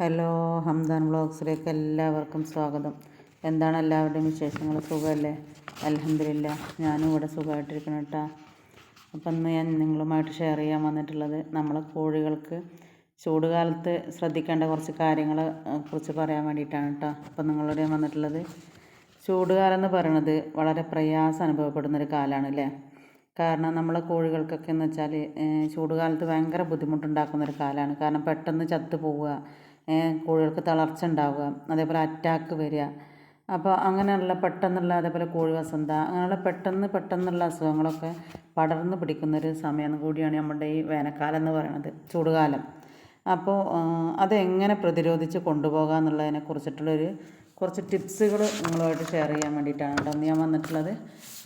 Hello Hamdan വ്ളോഗ്സിലേക്ക് എല്ലാവർക്കും സ്വാഗതം. എന്താണ് എല്ലാവരുടെയും വിശേഷങ്ങൾ? സുഖമല്ലേ? അലഹമില്ല ഞാനും ഇവിടെ സുഖമായിട്ടിരിക്കണം കേട്ടോ. അപ്പം ഇന്ന് ഞാൻ നിങ്ങളുമായിട്ട് ഷെയർ ചെയ്യാൻ വന്നിട്ടുള്ളത് നമ്മളെ കോഴികൾക്ക് ചൂട് ചൂടുകാലത്ത് ശ്രദ്ധിക്കേണ്ട കുറച്ച് കാര്യങ്ങളെ കുറിച്ച് പറയാൻ വേണ്ടിയിട്ടാണ് കേട്ടോ. അപ്പം നിങ്ങളോട് ഞാൻ വന്നിട്ടുള്ളത് ചൂടുകാലം എന്ന് പറയുന്നത് വളരെ പ്രയാസം അനുഭവപ്പെടുന്നൊരു കാലമാണ് അല്ലേ? കാരണം നമ്മളെ കോഴികൾക്കൊക്കെ എന്ന് വെച്ചാൽ ചൂടുകാലത്ത് ഭയങ്കര ബുദ്ധിമുട്ടുണ്ടാക്കുന്നൊരു കാലമാണ്. കാരണം പെട്ടെന്ന് ചത്തു പോവുക കോഴികൾക്ക് തളർച്ച ഉണ്ടാവുക അതേപോലെ അറ്റാക്ക് വരിക. അപ്പോൾ അങ്ങനെയുള്ള പെട്ടെന്നുള്ള അതേപോലെ കോഴി വസന്ത അങ്ങനെയുള്ള പെട്ടെന്ന് പെട്ടെന്നുള്ള അസുഖങ്ങളൊക്കെ പടർന്ന് പിടിക്കുന്നൊരു സമയം കൂടിയാണ് നമ്മുടെ ഈ വേനൽക്കാലം എന്ന് പറയുന്നത് ചൂടുകാലം. അപ്പോൾ അതെങ്ങനെ പ്രതിരോധിച്ച് കൊണ്ടുപോകാം എന്നുള്ളതിനെ കുറിച്ചിട്ടുള്ളൊരു കുറച്ച് ടിപ്സുകൾ നിങ്ങളുമായിട്ട് ഷെയർ ചെയ്യാൻ വേണ്ടിയിട്ടാണ് കേട്ടോ ഞാൻ വന്നിട്ടുള്ളത്.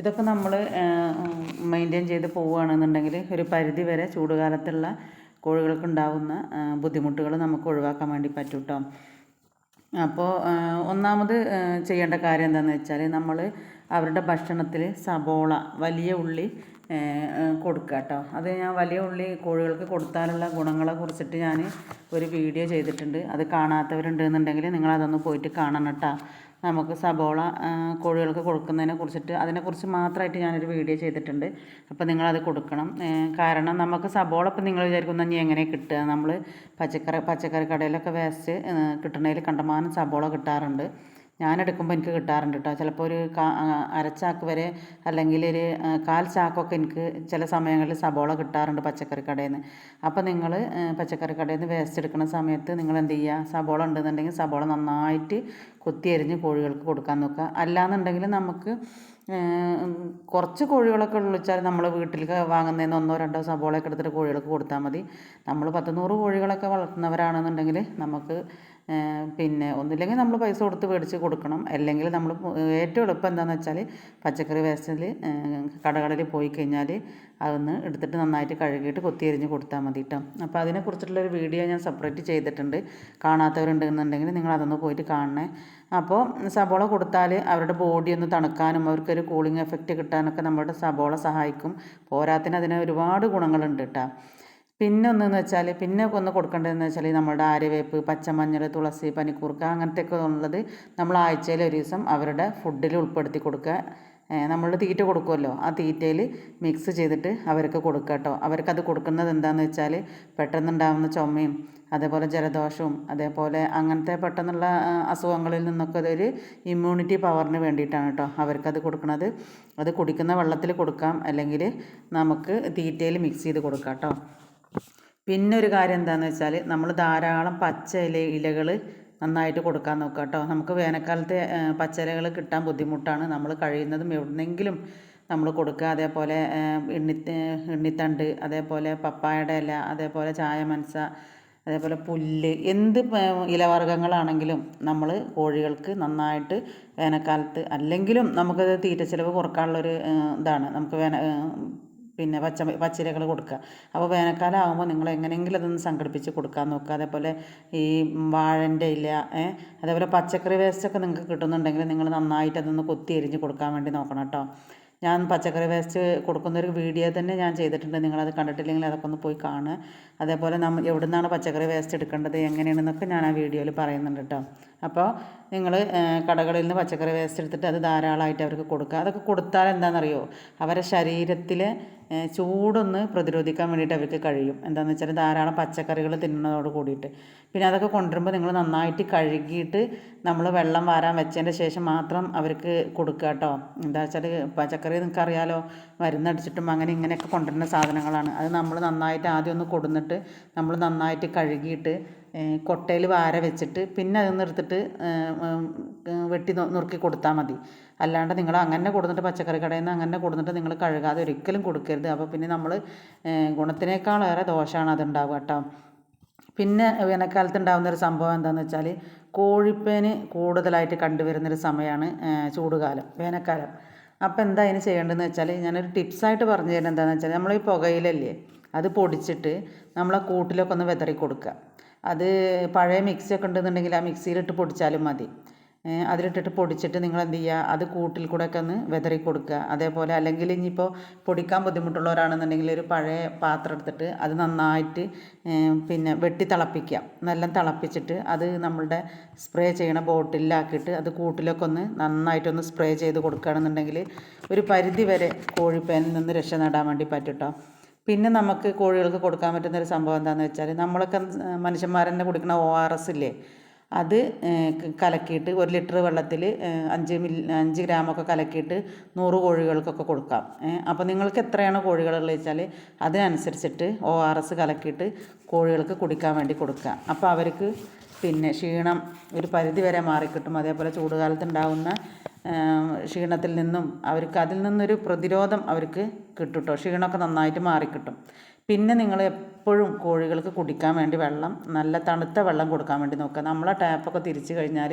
ഇതൊക്കെ നമ്മൾ മെയിന്റെയിൻ ചെയ്ത് പോവുകയാണെന്നുണ്ടെങ്കിൽ ഒരു പരിധി വരെ ചൂടുകാലത്തുള്ള കോഴികൾക്കുണ്ടാവുന്ന ബുദ്ധിമുട്ടുകൾ നമുക്ക് ഒഴിവാക്കാൻ വേണ്ടി പറ്റും കേട്ടോ അപ്പോൾ ഒന്നാമത് ചെയ്യേണ്ട കാര്യം എന്താണെന്ന് വെച്ചാൽ നമ്മൾ അവരുടെ ഭക്ഷണത്തിൽ സബോള വലിയ ഉള്ളി കൊടുക്കുക കേട്ടോ. അത് ഞാൻ വലിയ ഉള്ളി കോഴികൾക്ക് കൊടുത്താലുള്ള ഗുണങ്ങളെ കുറിച്ചിട്ട് ഞാൻ ഒരു വീഡിയോ ചെയ്തിട്ടുണ്ട്. അത് കാണാത്തവരുണ്ടെന്നുണ്ടെങ്കിൽ നിങ്ങൾ അതൊന്ന് പോയിട്ട് കാണണം കേട്ടോ. നമുക്ക് സബോള കോഴികൾക്ക് കൊടുക്കുന്നതിനെ കുറിച്ചിട്ട് അതിനെക്കുറിച്ച് മാത്രമായിട്ട് ഞാനൊരു വീഡിയോ ചെയ്തിട്ടുണ്ട്. അപ്പോൾ നിങ്ങളത് കൊടുക്കണം. കാരണം നമുക്ക് സബോള ഇപ്പം നിങ്ങൾ വിചാരിക്കുന്ന ഇനി എങ്ങനെ കിട്ടുക? നമ്മൾ പച്ചക്കറി പച്ചക്കറി കടയിലൊക്കെ വേസ്റ്റ് കിട്ടണതിൽ കണ്ടമാനം സബോള കിട്ടാറുണ്ട്. ഞാൻ എടുക്കുമ്പോൾ എനിക്ക് കിട്ടാറുണ്ട് കേട്ടോ ചിലപ്പോൾ ഒരു അരച്ചാക്ക് വരെ അല്ലെങ്കിൽ ഒരു കാൽ ചാക്കൊക്കെ എനിക്ക് ചില സമയങ്ങളിൽ സബോള കിട്ടാറുണ്ട് പച്ചക്കറി കടയിൽ നിന്ന് അപ്പോൾ നിങ്ങൾ പച്ചക്കറി കടയിൽ നിന്ന് വേസ്റ്റ് എടുക്കുന്ന സമയത്ത് നിങ്ങൾ എന്ത് ചെയ്യുക സബോള ഉണ്ടെന്നുണ്ടെങ്കിൽ സബോള നന്നായിട്ട് കൊത്തി അരിഞ്ഞ് കോഴികൾക്ക് കൊടുക്കാൻ നോക്കുക. അല്ലാന്നുണ്ടെങ്കിൽ നമുക്ക് കുറച്ച് കോഴികളൊക്കെ ഉള്ളിച്ചാൽ നമ്മൾ വീട്ടിൽ വാങ്ങുന്നതിന് ഒന്നോ രണ്ടോ സബോളയൊക്കെ എടുത്തിട്ട് കോഴികൾക്ക് കൊടുത്താൽ മതി. നമ്മൾ പത്ത് നൂറ് കോഴികളൊക്കെ വളർത്തുന്നവരാണെന്നുണ്ടെങ്കിൽ നമുക്ക് പിന്നെ ഒന്നില്ലെങ്കിൽ നമ്മൾ പൈസ കൊടുത്ത് മേടിച്ച് കൊടുക്കണം. അല്ലെങ്കിൽ നമ്മൾ ഏറ്റവും എളുപ്പം എന്താണെന്ന് വെച്ചാൽ പച്ചക്കറി വേസ്റ്റിൽ കടകളിൽ പോയി കഴിഞ്ഞാൽ അതൊന്ന് എടുത്തിട്ട് നന്നായിട്ട് കഴുകിയിട്ട് കൊത്തിയരിഞ്ഞ് കൊടുത്താൽ മതി കേട്ടോ അപ്പോൾ അതിനെക്കുറിച്ചിട്ടുള്ളൊരു വീഡിയോ ഞാൻ സെപ്പറേറ്റ് ചെയ്തിട്ടുണ്ട്. കാണാത്തവരുണ്ടെന്നുണ്ടെങ്കിൽ നിങ്ങൾ അതൊന്ന് പോയിട്ട് കാണണേ. അപ്പോൾ സബോള കൊടുത്താൽ അവരുടെ ബോഡി ഒന്ന് തണുക്കാനും അവർക്കൊരു കൂളിംഗ് എഫക്റ്റ് കിട്ടാനൊക്കെ നമ്മുടെ സബോള സഹായിക്കും. പോരാത്തിന് അതിന് ഒരുപാട് ഗുണങ്ങളുണ്ട് കേട്ടോ പിന്നെ ഒന്നെന്ന് വെച്ചാൽ പിന്നെ ഒന്ന് കൊടുക്കേണ്ടതെന്ന് വെച്ചാൽ നമ്മുടെ ആര്യവേപ്പ് പച്ചമഞ്ഞൾ തുളസി പനിക്കൂർക്ക അങ്ങനത്തെയൊക്കെ ഉള്ളത് നമ്മൾ ആഴ്ചയിൽ ഒരു ദിവസം അവരുടെ ഫുഡിൽ ഉൾപ്പെടുത്തി കൊടുക്കുക. നമ്മൾ തീറ്റ കൊടുക്കുമല്ലോ. ആ തീറ്റയിൽ മിക്സ് ചെയ്തിട്ട് അവർക്ക് കൊടുക്കുക കേട്ടോ. അവർക്കത് കൊടുക്കുന്നത് എന്താണെന്ന് വെച്ചാൽ പെട്ടെന്നുണ്ടാകുന്ന ചുമയും അതേപോലെ ജലദോഷവും അതേപോലെ അങ്ങനത്തെ പെട്ടെന്നുള്ള അസുഖങ്ങളിൽ നിന്നൊക്കെ അതൊരു ഇമ്മ്യൂണിറ്റി പവറിന് വേണ്ടിയിട്ടാണ് കേട്ടോ അവർക്കത് കൊടുക്കുന്നത്. അത് കുടിക്കുന്ന വെള്ളത്തിൽ കൊടുക്കാം. അല്ലെങ്കിൽ നമുക്ക് തീറ്റയിൽ മിക്സ് ചെയ്ത് കൊടുക്കാം കേട്ടോ. പിന്നെ ഒരു കാര്യം എന്താണെന്ന് വെച്ചാൽ നമ്മൾ ധാരാളം പച്ച ഇല ഇലകൾ നന്നായിട്ട് കൊടുക്കാൻ നോക്കുക കേട്ടോ. നമുക്ക് വേനൽക്കാലത്ത് പച്ചിലകൾ കിട്ടാൻ ബുദ്ധിമുട്ടാണ്. നമ്മൾ കഴിയുന്നതും എവിടുന്നെങ്കിലും നമ്മൾ കൊടുക്കുക. അതേപോലെ എണ്ണി എണ്ണിത്തണ്ട് അതേപോലെ പപ്പായയുടെ ഇല അതേപോലെ ചായ മനസ അതേപോലെ പുല്ല് എന്ത് ഇലവർഗങ്ങളാണെങ്കിലും നമ്മൾ കോഴികൾക്ക് നന്നായിട്ട് വേനൽക്കാലത്ത് അല്ലെങ്കിലും നമുക്കത് തീറ്റ ചിലവ് കുറക്കാനുള്ളൊരു ഇതാണ്. നമുക്ക് വേന പിന്നെ പച്ച പച്ചിലകൾ കൊടുക്കുക. അപ്പോൾ വേനൽക്കാലം ആകുമ്പോൾ നിങ്ങൾ എങ്ങനെയെങ്കിലും അതൊന്ന് സംഘടിപ്പിച്ച് കൊടുക്കാൻ നോക്കുക. അതേപോലെ ഈ വാഴന്റെ ഇല അതേപോലെ പച്ചക്കറി വേസ്റ്റൊക്കെ നിങ്ങൾക്ക് കിട്ടുന്നുണ്ടെങ്കിൽ നിങ്ങൾ നന്നായിട്ട് അതൊന്ന് കൊത്തി എരിഞ്ഞ് കൊടുക്കാൻ വേണ്ടി നോക്കണം കേട്ടോ. ഞാൻ പച്ചക്കറി വേസ്റ്റ് കൊടുക്കുന്നൊരു വീഡിയോ തന്നെ ഞാൻ ചെയ്തിട്ടുണ്ട്. നിങ്ങളത് കണ്ടിട്ടില്ലെങ്കിൽ അതൊക്കെ ഒന്ന് പോയി കാണുക. അതേപോലെ നമ്മൾ എവിടെ നിന്നാണ് പച്ചക്കറി വേസ്റ്റ് എടുക്കേണ്ടത് എങ്ങനെയാണെന്നൊക്കെ ഞാൻ ആ വീഡിയോയിൽ പറയുന്നുണ്ട് കേട്ടോ. അപ്പോൾ നിങ്ങൾ കടകളിൽ നിന്ന് പച്ചക്കറി വേസ്റ്റ് എടുത്തിട്ട് അത് ധാരാളമായിട്ട് അവർക്ക് കൊടുക്കുക. അതൊക്കെ കൊടുത്താൽ എന്താണെന്നറിയോ? അവരെ ശരീരത്തിലെ ചൂടൊന്ന് പ്രതിരോധിക്കാൻ വേണ്ടിയിട്ട് അവർക്ക് കഴിയും. എന്താണെന്ന് വെച്ചാൽ ധാരാളം പച്ചക്കറികൾ തിന്നുന്നതോട് കൂടിയിട്ട്. പിന്നെ അതൊക്കെ കൊണ്ടുവരുമ്പോൾ നിങ്ങൾ നന്നായിട്ട് കഴുകിയിട്ട് നമ്മൾ വെള്ളം വാരാൻ വെച്ചതിന്റെ ശേഷം മാത്രം അവർക്ക് കൊടുക്കുക കേട്ടോ. എന്താ വെച്ചാൽ പച്ചക്കറി നിങ്ങൾക്ക് അറിയാലോ മരുന്നടിച്ചിട്ടും അങ്ങനെ ഇങ്ങനെയൊക്കെ കൊണ്ടുവരുന്ന സാധനങ്ങളാണ്. അത് നമ്മൾ നന്നായിട്ട് ആദ്യം ഒന്ന് കൊടുന്നിട്ട് നമ്മൾ നന്നായിട്ട് കഴുകിയിട്ട് കൊട്ടയിൽ വാര വെച്ചിട്ട് പിന്നെ അതിൽ എടുത്തിട്ട് വെട്ടി നുറുക്കി കൊടുത്താൽ മതി. അല്ലാണ്ട് നിങ്ങൾ അങ്ങനെ കൊടുത്തിട്ട് പച്ചക്കറി കടയിൽ നിന്ന് അങ്ങനെ കൊടുത്തിട്ട് നിങ്ങൾ കഴുകാതെ ഒരിക്കലും കൊടുക്കരുത്. അപ്പോൾ പിന്നെ നമ്മൾ ഗുണത്തിനേക്കാളേറെ ദോഷമാണ് അതുണ്ടാവുക കേട്ടോ. പിന്നെ വേനൽക്കാലത്ത് ഉണ്ടാകുന്ന ഒരു സംഭവം എന്താണെന്ന് വെച്ചാൽ കോഴിപ്പേന് കൂടുതലായിട്ട് കണ്ടുവരുന്നൊരു സമയമാണ് ചൂടുകാലം വേനൽക്കാലം. അപ്പോൾ എന്താ അതിന് ചെയ്യേണ്ടതെന്ന് വെച്ചാൽ ഞാനൊരു ടിപ്സായിട്ട് പറഞ്ഞു തരുന്നത് എന്താണെന്ന് വെച്ചാൽ നമ്മൾ ഈ പുകയിലല്ലേ അത് പൊടിച്ചിട്ട് നമ്മളെ കൂട്ടിലൊക്കെ ഒന്ന് വിതറി കൊടുക്കുക അത് പഴയ മിക്സിയൊക്കെ ഉണ്ടെന്നുണ്ടെങ്കിൽ ആ മിക്സിയിലിട്ട് പൊടിച്ചാലും മതി. അതിലിട്ടിട്ട് പൊടിച്ചിട്ട് നിങ്ങൾ എന്ത് ചെയ്യുക അത് കൂട്ടിൽ കൂടെ ഒക്കെ ഒന്ന് വിതറി കൊടുക്കുക. അതേപോലെ അല്ലെങ്കിൽ ഇനിയിപ്പോൾ പൊടിക്കാൻ ബുദ്ധിമുട്ടുള്ളവരാണെന്നുണ്ടെങ്കിൽ ഒരു പഴയ പാത്രം എടുത്തിട്ട് അത് നന്നായിട്ട് പിന്നെ വെട്ടി തിളപ്പിക്കുക. നല്ല തിളപ്പിച്ചിട്ട് അത് നമ്മളുടെ സ്പ്രേ ചെയ്യണ ബോട്ടിലാക്കിയിട്ട് അത് കൂട്ടിലൊക്കെ ഒന്ന് നന്നായിട്ടൊന്ന് സ്പ്രേ ചെയ്ത് കൊടുക്കുകയാണെന്നുണ്ടെങ്കിൽ ഒരു പരിധി വരെ കോഴിപ്പേനിൽ നിന്ന് രക്ഷ നേടാൻ വേണ്ടി പറ്റും കേട്ടോ പിന്നെ നമുക്ക് കോഴികൾക്ക് കൊടുക്കാൻ പറ്റുന്ന ഒരു സംഭവം എന്താണെന്ന് വെച്ചാൽ നമ്മളൊക്കെ മനുഷ്യന്മാർ തന്നെ കുടിക്കുന്ന ഒ ആർ എസ് ഇല്ലേ? അത് കലക്കിയിട്ട് ഒരു ലിറ്റർ വെള്ളത്തിൽ അഞ്ച് മില്ലി അഞ്ച് ഗ്രാമൊക്കെ കലക്കിയിട്ട് നൂറ് കോഴികൾക്കൊക്കെ കൊടുക്കാം. അപ്പോൾ നിങ്ങൾക്ക് എത്രയാണോ കോഴികളുള്ളത് വെച്ചാൽ അതിനനുസരിച്ചിട്ട് ഒ ആർ എസ് കലക്കിയിട്ട് കോഴികൾക്ക് കുടിക്കാൻ വേണ്ടി കൊടുക്കുക. അപ്പോൾ അവർക്ക് പിന്നെ ക്ഷീണം ഒരു പരിധി വരെ മാറിക്കിട്ടും. അതേപോലെ ചൂടുകാലത്ത് ഉണ്ടാകുന്ന ക്ഷീണത്തിൽ നിന്നും അവർക്ക് അതിൽ നിന്നൊരു പ്രതിരോധം അവർക്ക് കിട്ടും കേട്ടോ ക്ഷീണമൊക്കെ നന്നായിട്ട് മാറിക്കിട്ടും. പിന്നെ നിങ്ങൾ എപ്പോഴും കോഴികൾക്ക് കുടിക്കാൻ വേണ്ടി വെള്ളം നല്ല തണുത്ത വെള്ളം കൊടുക്കാൻ വേണ്ടി നോക്കുക. നമ്മളെ ടാപ്പൊക്കെ തിരിച്ചു കഴിഞ്ഞാൽ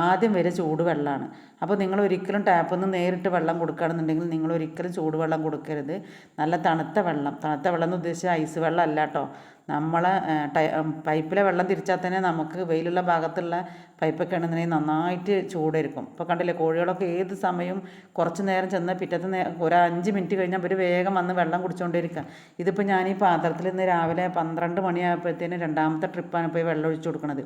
ആദ്യം വരെ ചൂട് വെള്ളമാണ് അപ്പോൾ നിങ്ങൾ ഒരിക്കലും ടാപ്പിൽ നിന്ന് നേരിട്ട് വെള്ളം കൊടുക്കുകയാണെന്നുണ്ടെങ്കിൽ നിങ്ങൾ ഒരിക്കലും ചൂടുവെള്ളം കൊടുക്കരുത്. നല്ല തണുത്ത വെള്ളം തണുത്ത വെള്ളം എന്ന് ഉദ്ദേശിച്ച ഐസ് വെള്ളം അല്ല കേട്ടോ നമ്മളെ ഏഹ്, പൈപ്പിലെ വെള്ളം തിരിച്ചാൽ തന്നെ നമുക്ക് വെയിലുള്ള ഭാഗത്തുള്ള പൈപ്പൊക്കെ ആണെന്നുണ്ടെങ്കിൽ നന്നായിട്ട് ചൂടായിരിക്കും ഇപ്പോൾ കണ്ടില്ലേ കോഴികളൊക്കെ ഏത് സമയവും കുറച്ച് നേരം ചെന്ന് പിറ്റത്തെ നേ ഒരു അഞ്ച് മിനിറ്റ് കഴിഞ്ഞാൽ അവർ വേഗം വന്ന് വെള്ളം കുടിച്ചുകൊണ്ടിരിക്കുക ഇതിപ്പോൾ ഞാൻ ഈ പാത്രത്തിൽ ഇന്ന് രാവിലെ പന്ത്രണ്ട് മണിയായപ്പോഴത്തേന് രണ്ടാമത്തെ ട്രിപ്പാണ് പോയി വെള്ളം ഒഴിച്ച് കൊടുക്കുന്നത്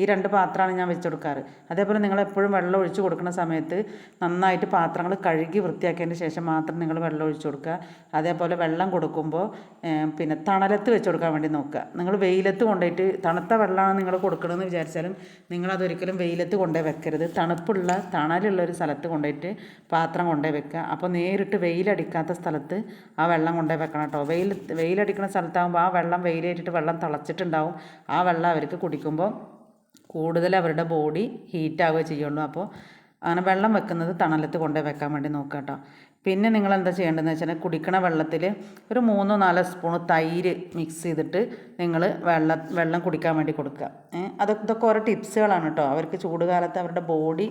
ഈ രണ്ട് പാത്രമാണ് ഞാൻ വെച്ച് കൊടുക്കാറ്. അതേപോലെ നിങ്ങൾ എപ്പോഴും വെള്ളം ഒഴിച്ച് കൊടുക്കുന്ന സമയത്ത് നന്നായിട്ട് പാത്രങ്ങൾ കഴുകി വൃത്തിയാക്കിയതിന് ശേഷം മാത്രം നിങ്ങൾ വെള്ളം ഒഴിച്ച് കൊടുക്കുക. അതേപോലെ വെള്ളം കൊടുക്കുമ്പോൾ പിന്നെ തണലത്ത് വെച്ച് കൊടുക്കാൻ വേണ്ടി നോക്കുക. നിങ്ങൾ വെയിലത്ത് കൊണ്ടുപോയിട്ട് തണുത്ത വെള്ളമാണ് നിങ്ങൾ കൊടുക്കണമെന്ന് വിചാരിച്ചാലും നിങ്ങളതൊരിക്കലും വെയിലത്ത് കൊണ്ടുപോയി വെക്കരുത്. തണുപ്പുള്ള തണലുള്ള ഒരു സ്ഥലത്ത് കൊണ്ടുപോയിട്ട് പാത്രം കൊണ്ടുപോയി വെക്കുക. അപ്പോൾ നേരിട്ട് വെയിലടിക്കാത്ത സ്ഥലത്ത് ആ വെള്ളം കൊണ്ടുപോയി വെക്കണം കേട്ടോ. വെയിൽ വെയിലടിക്കുന്ന സ്ഥലത്താകുമ്പോൾ ആ വെള്ളം വെയിലേറ്റിട്ട് വെള്ളം തിളച്ചിട്ടുണ്ടാവും. ആ വെള്ളം അവർക്ക് കുടിക്കുമ്പോൾ കൂടുതൽ അവരുടെ ബോഡി ഹീറ്റ് ആവുക ചെയ്യുള്ളൂ. അപ്പോൾ അങ്ങനെ വെള്ളം വെക്കുന്നത് തണലത്ത് കൊണ്ടുപോയി വെക്കാൻ വേണ്ടി നോക്കുക കേട്ടോ. പിന്നെ നിങ്ങൾ എന്താ ചെയ്യേണ്ടതെന്ന് വെച്ചാൽ കുടിക്കണ വെള്ളത്തിൽ ഒരു മൂന്നോ നാലോ സ്പൂൺ തൈര് മിക്സ് ചെയ്തിട്ട് നിങ്ങൾ വെള്ള വെള്ളം കുടിക്കാൻ വേണ്ടി കൊടുക്കുക. അതൊക്കെ ഇതൊക്കെ ഓരോ ടിപ്സുകളാണ് കേട്ടോ. അവർക്ക് ചൂടുകാലത്ത് അവരുടെ ബോഡി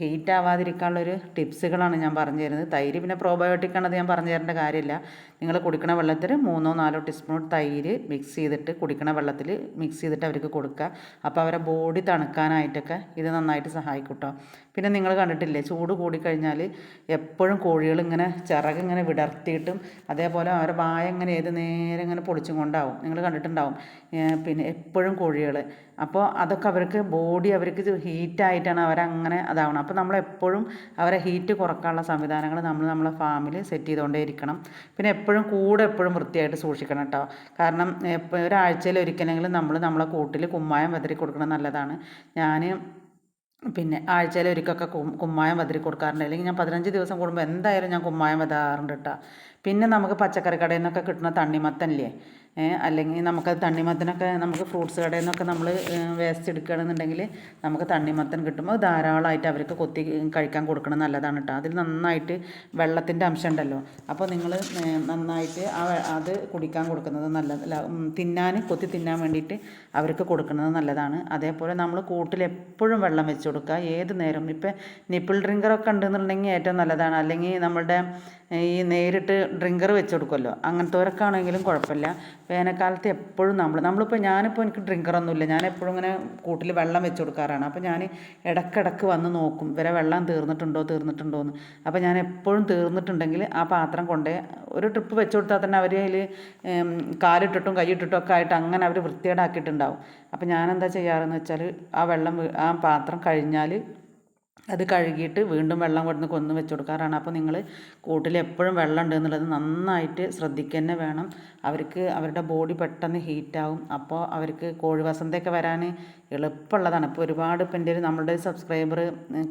ഹീറ്റ് ആവാതിരിക്കാനുള്ളൊരു ടിപ്സുകളാണ് ഞാൻ പറഞ്ഞു തരുന്നത്. തൈര് പിന്നെ പ്രോബയോട്ടിക് ആണത് ഞാൻ പറഞ്ഞു തരേണ്ട കാര്യമില്ല. നിങ്ങൾ കുടിക്കണ വെള്ളത്തിൽ മൂന്നോ നാലോ ടീസ്പൂൺ തൈര് മിക്സ് ചെയ്തിട്ട് കുടിക്കണ വെള്ളത്തിൽ മിക്സ് ചെയ്തിട്ട് അവർക്ക് കൊടുക്കുക. അപ്പോൾ അവരുടെ ബോഡി തണുക്കാനായിട്ടൊക്കെ ഇത് നന്നായിട്ട് സഹായിക്കും കേട്ടോ. പിന്നെ നിങ്ങൾ കണ്ടിട്ടില്ലേ ചൂട് കൂടിക്കഴിഞ്ഞാൽ എപ്പോഴും കോഴികൾ ഇങ്ങനെ ചിറക് ഇങ്ങനെ വിടർത്തിയിട്ടും അതേപോലെ അവരുടെ വായ ഇങ്ങനെ ഏത് നേരം ഇങ്ങനെ പൊളിച്ചും കൊണ്ടാവും നിങ്ങൾ കണ്ടിട്ടുണ്ടാവും. പിന്നെ എപ്പോഴും കോഴികൾ. അപ്പോൾ അതൊക്കെ അവർക്ക് ബോഡി അവർക്ക് ഹീറ്റായിട്ടാണ് അവരങ്ങനെ അതാവണം അപ്പോൾ നമ്മളെപ്പോഴും അവരെ ഹീറ്റ് കുറക്കാനുള്ള സംവിധാനങ്ങൾ നമ്മൾ നമ്മളെ ഫാമിൽ സെറ്റ് ചെയ്തുകൊണ്ടേ ഇരിക്കണം. പിന്നെ എപ്പോഴും കൂടെ എപ്പോഴും വൃത്തിയായിട്ട് സൂക്ഷിക്കണം കേട്ടോ കാരണം ഒരാഴ്ചയിൽ ഒരിക്കലെങ്കിലും നമ്മൾ നമ്മളെ കൂട്ടിൽ കുമ്മായം വെതറി കൊടുക്കണം നല്ലതാണ്. ഞാൻ പിന്നെ ആഴ്ചയിൽ ഒരിക്കലൊക്കെ കുമ്മായം വതിരി കൊടുക്കാറുണ്ട്. അല്ലെങ്കിൽ ഞാൻ പതിനഞ്ച് ദിവസം കൂടുമ്പോൾ എന്തായാലും ഞാൻ കുമ്മായം വതാറുണ്ട് കേട്ടോ പിന്നെ നമുക്ക് പച്ചക്കറി കടയിൽ നിന്നൊക്കെ കിട്ടുന്ന തണ്ണിമത്തനില്ലേ? അല്ലെങ്കിൽ നമുക്ക് തണ്ണിമത്തനൊക്കെ നമുക്ക് ഫ്രൂട്ട്സ് കടയിൽ നിന്നൊക്കെ നമ്മൾ വേസ്റ്റ് എടുക്കുകയാണെന്നുണ്ടെങ്കിൽ നമുക്ക് തണ്ണിമത്തൻ കിട്ടുമ്പോൾ ധാരാളമായിട്ട് അവർക്ക് കൊത്തി കഴിക്കാൻ കൊടുക്കണം നല്ലതാണ് കേട്ടോ. അതിൽ നന്നായിട്ട് വെള്ളത്തിന്റെ അംശം ഉണ്ടല്ലോ അപ്പോൾ നിങ്ങൾ നന്നായിട്ട് ആ അത് കുടിക്കാൻ കൊടുക്കുന്നത് നല്ലതല്ല തിന്നാൻ കൊത്തി തിന്നാൻ വേണ്ടിയിട്ട് അവർക്ക് കൊടുക്കുന്നത് നല്ലതാണ്. അതേപോലെ നമ്മൾ കൂട്ടിൽ എപ്പോഴും വെള്ളം വെച്ച് കൊടുക്കുക. ഏത് നേരം ഇപ്പം നിപ്പിൾ ഡ്രിങ്കറൊക്കെ ഉണ്ടെന്നുണ്ടെങ്കിൽ ഏറ്റവും നല്ലതാണ്. അല്ലെങ്കിൽ നമ്മളുടെ ഈ നേരിട്ട് ഡ്രിങ്കർ വെച്ച് കൊടുക്കുമല്ലോ. അങ്ങനത്തെ ആണെങ്കിലും കുഴപ്പമില്ല. വേനൽക്കാലത്ത് എപ്പോഴും നമ്മൾ നമ്മളിപ്പോൾ ഞാനിപ്പോൾ എനിക്ക് ഡ്രിങ്കറൊന്നുമില്ല. ഞാൻ എപ്പോഴും ഇങ്ങനെ കൂട്ടിൽ വെള്ളം വെച്ച് കൊടുക്കാറാണ്. അപ്പോൾ ഞാൻ ഇടക്കിടക്ക് വന്ന് നോക്കും ഇവരെ വെള്ളം തീർന്നിട്ടുണ്ടോ തീർന്നിട്ടുണ്ടോ എന്ന്. അപ്പോൾ ഞാൻ എപ്പോഴും തീർന്നിട്ടുണ്ടെങ്കിൽ ആ പാത്രം കൊണ്ടേ ഒരു ട്രിപ്പ് വെച്ച് കൊടുത്താൽ തന്നെ അവർ അതിൽ കാലിട്ടിട്ടും കൈയിട്ടിട്ടും ഒക്കെ ആയിട്ട് അങ്ങനെ അവർ വൃത്തികേടാക്കിയിട്ടുണ്ടാവും. അപ്പോൾ ഞാൻ എന്താ ചെയ്യാറെന്ന് വെച്ചാൽ ആ വെള്ളം ആ പാത്രം കഴിഞ്ഞാൽ അത് കഴുകിയിട്ട് വീണ്ടും വെള്ളം കൊടുന്ന് കൊന്ന് വെച്ച് കൊടുക്കാറാണ്. അപ്പോൾ നിങ്ങൾ കൂട്ടിൽ എപ്പോഴും വെള്ളം ഉണ്ട് എന്നുള്ളത് നന്നായിട്ട് ശ്രദ്ധിക്കുക തന്നെ വേണം. അവർക്ക് അവരുടെ ബോഡി പെട്ടെന്ന് ഹീറ്റാവും. അപ്പോൾ അവർക്ക് കോഴി വസന്തയൊക്കെ വരാൻ എളുപ്പമുള്ളതാണ്. ഇപ്പോൾ ഒരുപാട് ഇപ്പം എന്റെ ഒരു നമ്മളുടെ ഒരു സബ്സ്ക്രൈബർ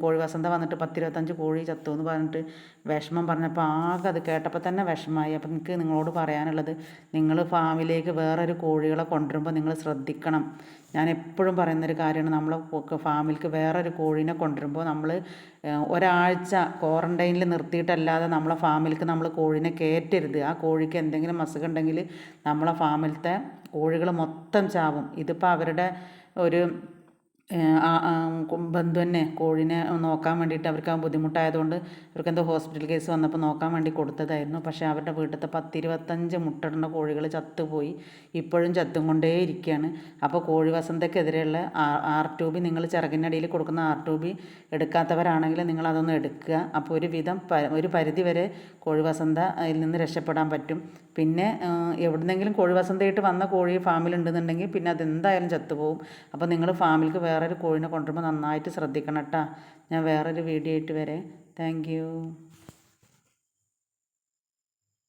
കോഴി വസന്ത വന്നിട്ട് പത്തിരുപത്തഞ്ച് കോഴി ചത്തു എന്ന് പറഞ്ഞിട്ട് വിഷമം പറഞ്ഞപ്പോൾ ആകെ അത് കേട്ടപ്പോൾ തന്നെ വിഷമമായി. അപ്പം എനിക്ക് നിങ്ങളോട് പറയാനുള്ളത് നിങ്ങൾ ഫാമിലേക്ക് വേറൊരു കോഴികളെ കൊണ്ടുവരുമ്പോൾ നിങ്ങൾ ശ്രദ്ധിക്കണം. ഞാൻ എപ്പോഴും പറയുന്നൊരു കാര്യമാണ് നമ്മൾ ഫാമിലേക്ക് വേറൊരു കോഴീനെ കൊണ്ടുവരുമ്പോൾ നമ്മൾ ഒരാഴ്ച ക്വാറന്റൈനിൽ നിർത്തിയിട്ടല്ലാതെ നമ്മളെ ഫാമിലേക്ക് നമ്മൾ കോഴീനെ കയറ്റരുത്. ആ കോഴിക്ക് എന്തെങ്കിലും അസുഖം ഉണ്ടെങ്കിൽ നമ്മളെ ഫാമിലത്തെ കോഴികൾ മൊത്തം ചാവും. ഇതിപ്പോൾ അവരുടെ ഒരു ബന്ധുവിനെ കോഴീനെ നോക്കാൻ വേണ്ടിയിട്ട് അവർക്ക് ആ ബുദ്ധിമുട്ടായതുകൊണ്ട് അവർക്ക് എന്തോ ഹോസ്പിറ്റൽ കേസ് വന്നപ്പോൾ നോക്കാൻ വേണ്ടി കൊടുത്തതായിരുന്നു. പക്ഷേ അവരുടെ വീട്ടിലത്തെ പത്തിരുപത്തഞ്ച് മുട്ടയിടുന്ന കോഴികൾ ചത്തുപോയി. ഇപ്പോഴും ചത്തും കൊണ്ടേ ഇരിക്കുകയാണ്. അപ്പോൾ കോഴി വസന്തക്കെതിരെയുള്ള ആർ ട്യൂബി നിങ്ങൾ ചിറകിനടിയിൽ കൊടുക്കുന്ന ആർ ട്യൂബി എടുക്കാത്തവരാണെങ്കിൽ നിങ്ങൾ അതൊന്ന് എടുക്കുക. അപ്പോൾ ഒരു വിധം ഒരു പരിധി വരെ കോഴി വസന്ത അതിൽ നിന്ന് രക്ഷപ്പെടാൻ പറ്റും. പിന്നെ എവിടുന്നെങ്കിലും കോഴി വസന്തയായിട്ട് വന്ന കോഴി ഫാമിൽ ഉണ്ടെന്നുണ്ടെങ്കിൽ പിന്നെ അതെന്തായാലും ചത്തുപോകും അപ്പോൾ നിങ്ങൾ ഫാമിലേക്ക് വേറൊരു കോഴിനെ കൊണ്ടുവരുമ്പോൾ നന്നായിട്ട് ശ്രദ്ധിക്കണം കേട്ടോ ഞാൻ വേറൊരു വീഡിയോ ആയിട്ട് വരെ. താങ്ക്